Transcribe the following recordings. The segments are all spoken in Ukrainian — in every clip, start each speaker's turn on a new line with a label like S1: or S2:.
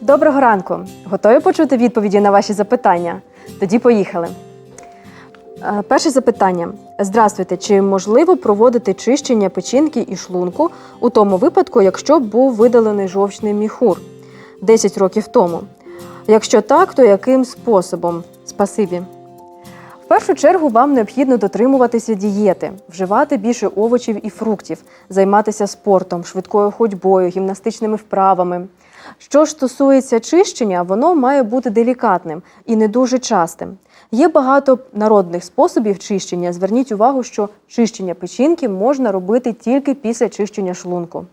S1: Доброго ранку! Готові почути відповіді на ваші запитання? Тоді поїхали. Е, Перше запитання. Здравствуйте, чи можливо проводити чищення печінки і шлунку у тому випадку, якщо був видалений жовчний міхур 10 років тому? Якщо так, то яким способом? Спасибі. В першу чергу вам необхідно дотримуватися дієти, вживати більше овочів і фруктів, займатися спортом, швидкою ходьбою, гімнастичними вправами. Що ж стосується чищення, воно має бути делікатним і не дуже частим. Є багато народних способів чищення. Зверніть увагу, що чищення печінки можна робити тільки після чищення шлунку.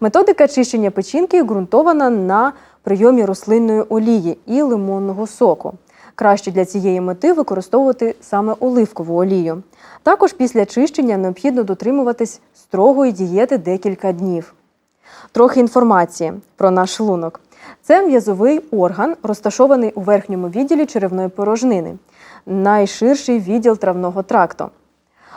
S1: Методика чищення печінки ґрунтована на прийомі рослинної олії і лимонного соку. Краще для цієї мети використовувати саме оливкову олію. Також після чищення необхідно дотримуватись строгої дієти декілька днів. Трохи інформації про наш шлунок. Це м'язовий орган, розташований у верхньому відділі черевної порожнини, найширший відділ травного тракту.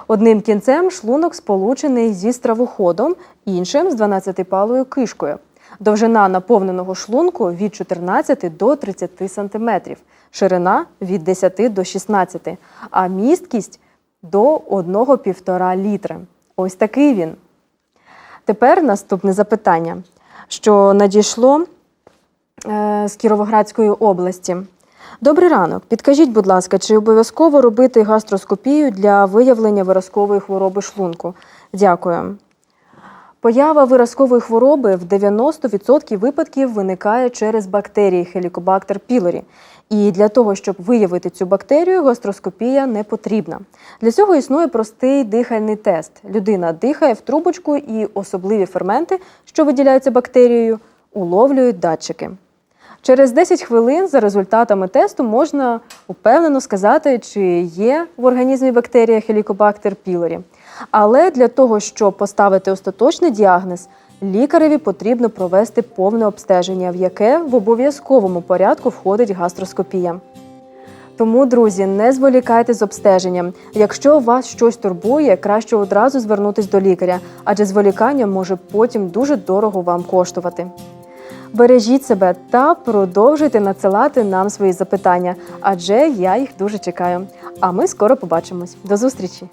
S1: Одним кінцем шлунок сполучений зі стравоходом, іншим з 12-палою кишкою. Довжина наповненого шлунку від 14 до 30 см, ширина від 10 до 16, а місткість до 1,5 літри. Ось такий він. Тепер наступне запитання, що надійшло е, з Кіровоградської області. Добрий ранок. Підкажіть, будь ласка, чи обов'язково робити гастроскопію для виявлення виразкової хвороби шлунку? Дякую. Поява виразкової хвороби в 90% випадків виникає через бактерії Helicobacter pylori. І для того, щоб виявити цю бактерію, гастроскопія не потрібна. Для цього існує простий дихальний тест. Людина дихає в трубочку і особливі ферменти, що виділяються бактерією, уловлюють датчики. Через 10 хвилин за результатами тесту можна упевнено сказати, чи є в організмі бактерія Helicobacter pylori. Але для того, щоб поставити остаточний діагноз, лікареві потрібно провести повне обстеження, в яке в обов'язковому порядку входить гастроскопія. Тому, друзі, не зволікайте з обстеженням. Якщо вас щось турбує, краще одразу звернутись до лікаря, адже зволікання може потім дуже дорого вам коштувати. Бережіть себе та продовжуйте надсилати нам свої запитання, адже я їх дуже чекаю. А ми скоро побачимось. До зустрічі!